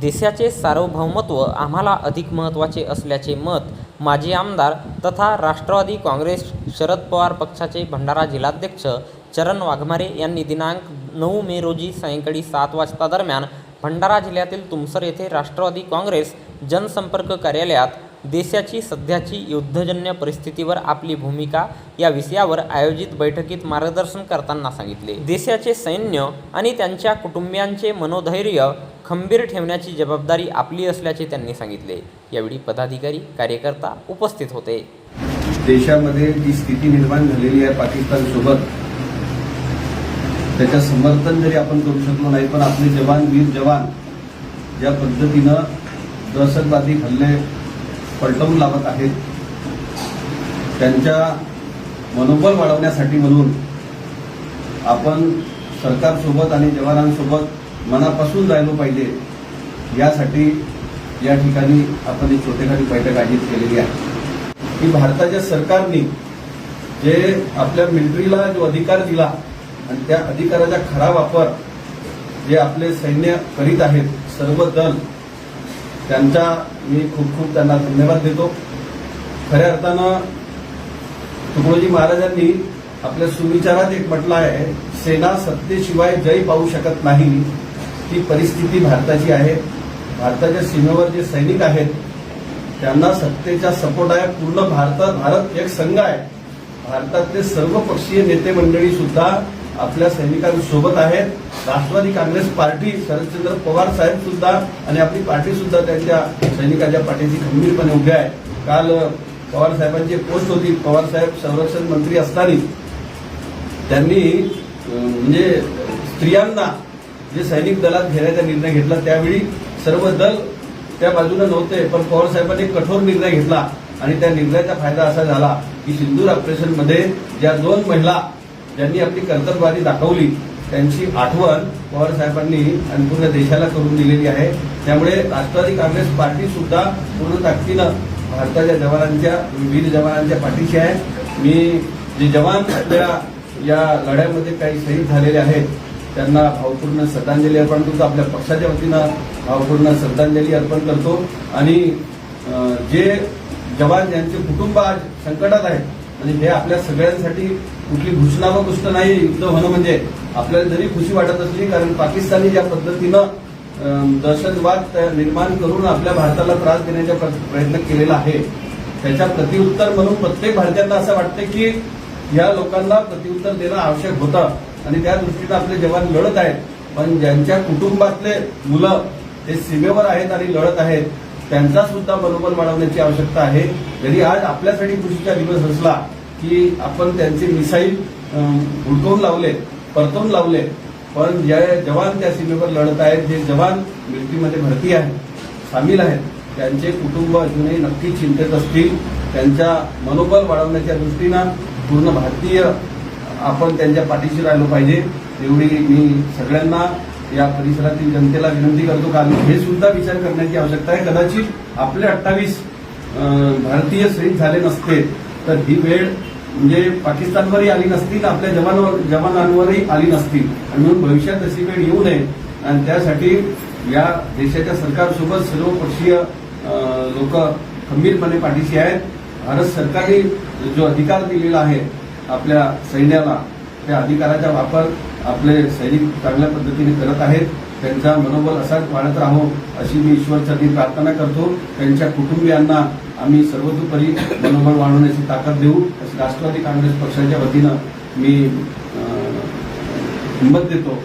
देशाचे सार्वभौमत्व आम्हाला अधिक महत्त्वाचे असल्याचे मत माजी आमदार तथा राष्ट्रवादी काँग्रेस शरद पवार पक्षाचे भंडारा जिल्हाध्यक्ष चरण वाघमारे यांनी दिनांक नऊ मे रोजी सायंकाळी सात वाजता दरम्यान भंडारा जिल्ह्यातील तुमसर येथे राष्ट्रवादी काँग्रेस जनसंपर्क कार्यालयात देशाची सध्याची युद्धजन्य परिस्थितीवर आपली भूमिका या विषयावर आयोजित बैठकीत मार्गदर्शन करताना सांगितले. देशाचे सैन्य आणि त्यांच्या कुटुंबियांचे मनोधैर्य खंबीर ठेवण्याची जबाबदारी आपली असल्याचे त्यांनी सांगितले. यावेळी पदाधिकारी कार्यकर्ता उपस्थित होते. देशामध्ये जी स्थिती निर्माण झालेली आहे पाकिस्तान सोबत त्याचं समर्थन जरी आपण करू शकलो नाही पण आपले जवान वीर जवान ज्या पद्धतीनं दहशतवादी हल्ले पलटवून लावत आहेत. त्यांच्या मनोबल वाढवण्यासाठी म्हणून आपण सरकारसोबत आणि जवानांसोबत मनापासून जायलो पाहिजे. यासाठी या ठिकाणी आपण एक छोटेखानी बैठक आयोजित केलेली आहे. की भारताच्या सरकारने जे आपल्या मिलिटरीला जो अधिकार दिला आणि त्या अधिकाराचा खरा वापर जे आपले सैन्य करीत आहेत सर्व दल त्यांचा मी खूप खूप त्यांना धन्यवाद देतो. खऱ्या अर्थानं तुकडोजी महाराजांनी आपल्या सुविचारात एक म्हटलं आहे सेना सत्तेशिवाय जय पाहू शकत नाही ती परिस्थिती भारताची आहे. भारताच्या सीमेवर जे सैनिक आहेत त्यांना सत्तेचा सपोर्ट आहे. पूर्ण भारतात भारत एक संघ आहे. भारतातले सर्व पक्षीय नेते मंडळी सुद्धा आपल्या सैनिकांसोबत आहेत. राष्ट्रवादी काँग्रेस पार्टी शरदचंद्र पवार साहेब सुद्धा आणि आपली पार्टी सुद्धा त्यांच्या सैनिकांच्या पाठीशी खंबीरपणे उभे आहे. काल पवार साहेबांची पोस्ट होती. पवार साहेब संरक्षण मंत्री असताना त्यांनी म्हणजे स्त्रियांना जे सैनिक दलात घेण्याचा निर्णय घेतला त्यावेळी सर्व दल त्या बाजूने नव्हते पण पवार साहेबांनी कठोर निर्णय घेतला आणि त्या निर्णयाचा फायदा असा झाला की सिंदूर ऑपरेशनमध्ये ज्या दोन महिला ज्यांनी आपली कर्तव्यवादी दाखवली त्यांची आठवण पवार साहेबांनी आणि पूर्ण देशाला करून दिलेली आहे. त्यामुळे राष्ट्रवादी काँग्रेस पार्टी सुद्धा पूर्ण ताकदीनं भारताच्या जवानांच्या वीर जवानांच्या पाठीशी आहे. मी जे जवान आपल्या या लढ्यामध्ये काही शहीद झालेले आहेत त्यांना भावपूर्ण श्रद्धांजली अर्पण करतो. आपल्या पक्षाच्या वतीनं भावपूर्ण श्रद्धांजली अर्पण करतो. आणि जे जवान ज्यांचे कुटुंब आज संकटात आहेत आणि हे आपल्या सगळ्यांसाठी कुठली घोषणा व नाही युद्ध होणं म्हणजे आपल्याला जरी खुशी वाटत असली कारण पाकिस्तानी ज्या पद्धतीनं दहशतवाद निर्माण करून आपल्या भारताला त्रास देण्याचा प्र- प्रयत्न केलेला आहे त्याच्या प्रतिउत्तर म्हणून प्रत्येक भारतीयांना असं वाटतं की या लोकांना प्रतिउत्तर देणं आवश्यक होतं. आणि त्या दृष्टीनं आपले जवान लढत आहेत पण ज्यांच्या कुटुंबातले मुलं ते सीमेवर आहेत आणि लढत आहेत त्यांचा सुद्धा मनोबल वाढवण्याची आवश्यकता आहे. जरी आज आपल्यासाठी खुशीचा दिवस असला की आपण त्यांचे मिसाईल हुडकवून लावले परतवून लावले. पण जे जवान त्या सीमेवर लढत आहेत जे जवान मिलिटरीमध्ये भरती आहेत सामील आहेत त्यांचे कुटुंब अजूनही नक्की चिंतेत असतील. त्यांच्या मनोबल वाढवण्याच्या दृष्टीनं पूर्ण भारतीय आपण त्यांच्या पाठीशी राहिलो पाहिजे. एवढी मी सगळ्यांना या परिसरातील जनतेला विनंती करतो कारण हे सुद्धा विचार करण्याची आवश्यकता आहे. कदाचित आपले अठ्ठावीस भारतीय शहीद झाले नसते तर ही वेळ म्हणजे पाकिस्तानवरही आली नसती आपल्या जवानावर जवानांवरही आली नसती. आणि म्हणून भविष्यात अशी वेळ येऊ नये. आणि त्यासाठी या देशाच्या सरकारसोबत सर्वपक्षीय लोक खंबीरपणे पाठीशी आहेत. भारत सरकारने जो अधिकार दिलेला आहे आपल्या सैन्याला त्या अधिकाराचा वापर आपले सैनिक चांगल्या पद्धतीने करत आहेत. त्यांचा मनोबल असाच वाढत राहो अशी मी ईश्वरचरणी प्रार्थना करतो. त्यांच्या कुटुंबियांना आम्ही सर्वतोपरी मनोबल वाढवण्याची ताकद देऊ. असं राष्ट्रवादी काँग्रेस पक्षाच्या वतीनं मी हिंमत देतो.